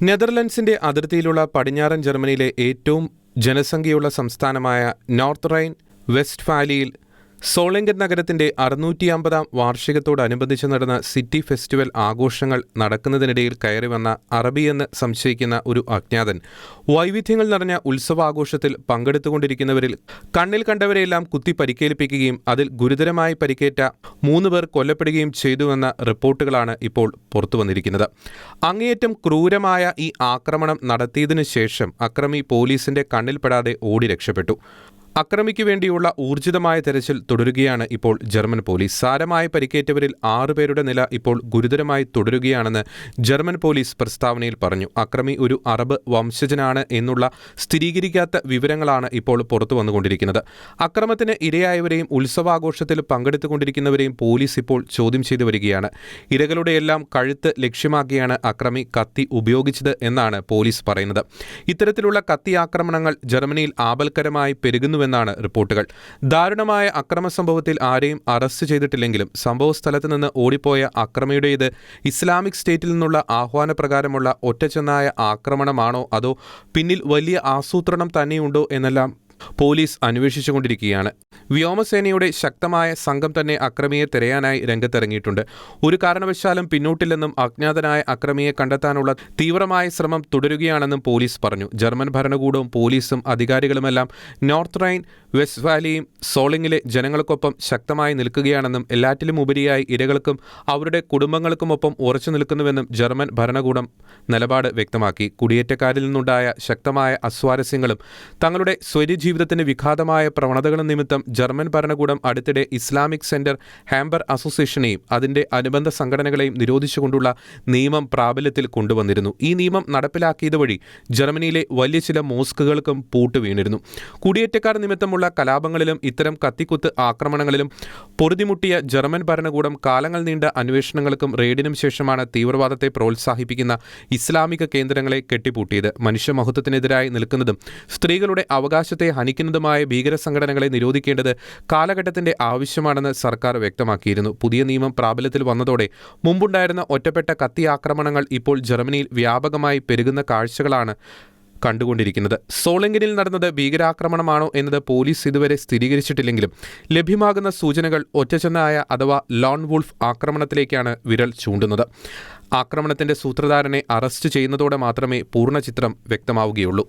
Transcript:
നെതർലൻഡ്സിന്റെ അതിർത്തിയിലുള്ള പടിഞ്ഞാറൻ ജർമ്മനിയിലെ ഏറ്റവും ജനസംഖ്യയുള്ള സംസ്ഥാനമായ നോർത്ത് റൈൻ വെസ്റ്റ്ഫാലിയിൽ സോളെങ്കൻ നഗരത്തിന്റെ അറുന്നൂറ്റി അമ്പതാം വാർഷികത്തോടനുബന്ധിച്ച് നടന്ന സിറ്റി ഫെസ്റ്റിവൽ ആഘോഷങ്ങൾ നടക്കുന്നതിനിടയിൽ കയറി വന്ന അറബിയെന്ന് സംശയിക്കുന്ന ഒരു അജ്ഞാതൻ. വൈവിധ്യങ്ങൾ നിറഞ്ഞ ഉത്സവാഘോഷത്തിൽ പങ്കെടുത്തുകൊണ്ടിരിക്കുന്നവരിൽ കണ്ണിൽ കണ്ടവരെയെല്ലാം കുത്തി പരിക്കേൽപ്പിക്കുകയും അതിൽ ഗുരുതരമായി പരിക്കേറ്റ മൂന്ന് പേർ കൊല്ലപ്പെടുകയും ചെയ്തുവെന്ന റിപ്പോർട്ടുകളാണ് ഇപ്പോൾ പുറത്തുവന്നിരിക്കുന്നത്. അങ്ങേയറ്റം ക്രൂരമായ ഈ ആക്രമണം നടത്തിയതിനു ശേഷം അക്രമി പോലീസിന്റെ കണ്ണിൽപ്പെടാതെ ഓടി രക്ഷപ്പെട്ടു. അക്രമിക്ക് വേണ്ടിയുള്ള ഊർജിതമായ തെരച്ചിൽ തുടരുകയാണ് ഇപ്പോൾ ജർമ്മൻ പോലീസ്. സാരമായി പരിക്കേറ്റവരിൽ ആറുപേരുടെ നില ഇപ്പോൾ ഗുരുതരമായി തുടരുകയാണെന്ന് ജർമ്മൻ പോലീസ് പ്രസ്താവനയിൽ പറഞ്ഞു. അക്രമി ഒരു അറബ് വംശജനാണ് എന്നുള്ള സ്ഥിരീകരിക്കാത്ത വിവരങ്ങളാണ് ഇപ്പോൾ പുറത്തു വന്നുകൊണ്ടിരിക്കുന്നത്. അക്രമത്തിന് ഇരയായവരെയും ഉത്സവാഘോഷത്തിൽ പങ്കെടുത്തുകൊണ്ടിരിക്കുന്നവരെയും പോലീസ് ഇപ്പോൾ ചോദ്യം ചെയ്തു വരികയാണ്. ഇരകളുടെയെല്ലാം കഴുത്ത് ലക്ഷ്യമാക്കിയാണ് അക്രമി കത്തി ഉപയോഗിച്ചത് എന്നാണ് പോലീസ് പറയുന്നത്. ഇത്തരത്തിലുള്ള കത്തി ആക്രമണങ്ങൾ ജർമ്മനിയിൽ ആപൽക്കരമായി പെരുകുന്നുവെന്നാണ് റിപ്പോർട്ടുകൾ. ദാരുണമായ അക്രമ സംഭവത്തിൽ ആരെയും അറസ്റ്റ് ചെയ്തിട്ടില്ലെങ്കിലും സംഭവ സ്ഥലത്ത് നിന്ന് ഓടിപ്പോയ അക്രമിയുടേത് ഇസ്ലാമിക് സ്റ്റേറ്റിൽ നിന്നുള്ള ആഹ്വാനപ്രകാരമുള്ള ഒറ്റച്ചെന്നായ ആക്രമണമാണോ അതോ പിന്നിൽ വലിയ ആസൂത്രണം തന്നെയുണ്ടോ എന്നെല്ലാം പോലീസ് അന്വേഷിച്ചുകൊണ്ടിരിക്കുകയാണ്. വ്യോമസേനയുടെ ശക്തമായ സംഘം തന്നെ അക്രമിയെ തിരയാനായി രംഗത്തിറങ്ങിയിട്ടുണ്ട്. ഒരു കാരണവശാലും പിന്നോട്ടില്ലെന്നും അജ്ഞാതനായ അക്രമിയെ കണ്ടെത്താനുള്ള തീവ്രമായ ശ്രമം തുടരുകയാണെന്നും പോലീസ് പറഞ്ഞു. ജർമ്മൻ ഭരണകൂടവും പോലീസും അധികാരികളുമെല്ലാം നോർത്ത് റൈൻ വെസ്റ്റ് വാലിയും സോളിങ്ങിലെ ജനങ്ങൾക്കൊപ്പം ശക്തമായി നിൽക്കുകയാണെന്നും എല്ലാറ്റിലും ഉപരിയായി ഇരകൾക്കും അവരുടെ കുടുംബങ്ങൾക്കുമൊപ്പം ഉറച്ചു നിൽക്കുന്നുവെന്നും ജർമ്മൻ ഭരണകൂടം നിലപാട് വ്യക്തമാക്കി. കുടിയേറ്റക്കാരിൽ നിന്നുണ്ടായ ശക്തമായ അസ്വാരസ്യങ്ങളും തങ്ങളുടെ സ്വൈര്യജീവിതത്തിന് വിഘാതമായ പ്രവണതകൾ നിമിത്തം ജർമ്മൻ ഭരണകൂടം അടുത്തിടെ ഇസ്ലാമിക് സെന്റർ ഹാംബർ അസോസിയേഷനെയും അതിന്റെ അനുബന്ധ സംഘടനകളെയും നിരോധിച്ചുകൊണ്ടുള്ള നിയമം പ്രാബല്യത്തിൽ കൊണ്ടുവന്നിരുന്നു. ഈ നിയമം നടപ്പിലാക്കിയത് വഴി ജർമ്മനിയിലെ വലിയ ചില മോസ്കുകൾക്കും പൂട്ട് വീണിരുന്നു. കുടിയേറ്റക്കാർ നിമിത്തമുള്ള കലാപങ്ങളിലും ഇത്തരം കത്തിക്കുത്ത് ആക്രമണങ്ങളിലും പൊറുതിമുട്ടിയ ജർമ്മൻ ഭരണകൂടം കാലങ്ങൾ നീണ്ട അന്വേഷണങ്ങൾക്കും റെയ്ഡിനും ശേഷമാണ് തീവ്രവാദത്തെ പ്രോത്സാഹിപ്പിക്കുന്ന ഇസ്ലാമിക കേന്ദ്രങ്ങളെ കെട്ടിപ്പൂട്ടിയത്. മനുഷ്യമഹത്വത്തിനെതിരായി നിൽക്കുന്നതും സ്ത്രീകളുടെ അവകാശത്തെ ഹനിക്കുന്നതുമായ ഭീകര സംഘടനകളെ നിരോധിക്കേണ്ടത് കാലഘട്ടത്തിന്റെ ആവശ്യമാണെന്ന് സർക്കാർ വ്യക്തമാക്കിയിരുന്നു. പുതിയ നിയമം പ്രാബല്യത്തിൽ വന്നതോടെ മുമ്പുണ്ടായിരുന്ന ഒറ്റപ്പെട്ട കത്തി ആക്രമണങ്ങൾ ഇപ്പോൾ ജർമ്മനിയിൽ വ്യാപകമായി പെരുകുന്ന കാഴ്ചകളാണ് കണ്ടുകൊണ്ടിരിക്കുന്നത്. സോളെങ്കിനിൽ നടന്നത് ഭീകരാക്രമണമാണോ എന്നത് പോലീസ് ഇതുവരെ സ്ഥിരീകരിച്ചിട്ടില്ലെങ്കിലും ലഭ്യമാകുന്ന സൂചനകൾ ഒറ്റച്ചെന്നായ അഥവാ ലോൺ വുൾഫ് ആക്രമണത്തിലേക്കാണ് വിരൽ ചൂണ്ടുന്നത്. ആക്രമണത്തിന്റെ സൂത്രധാരനെ അറസ്റ്റ് ചെയ്യുന്നതോടെ മാത്രമേ പൂർണ ചിത്രം വ്യക്തമാവുകയുള്ളൂ.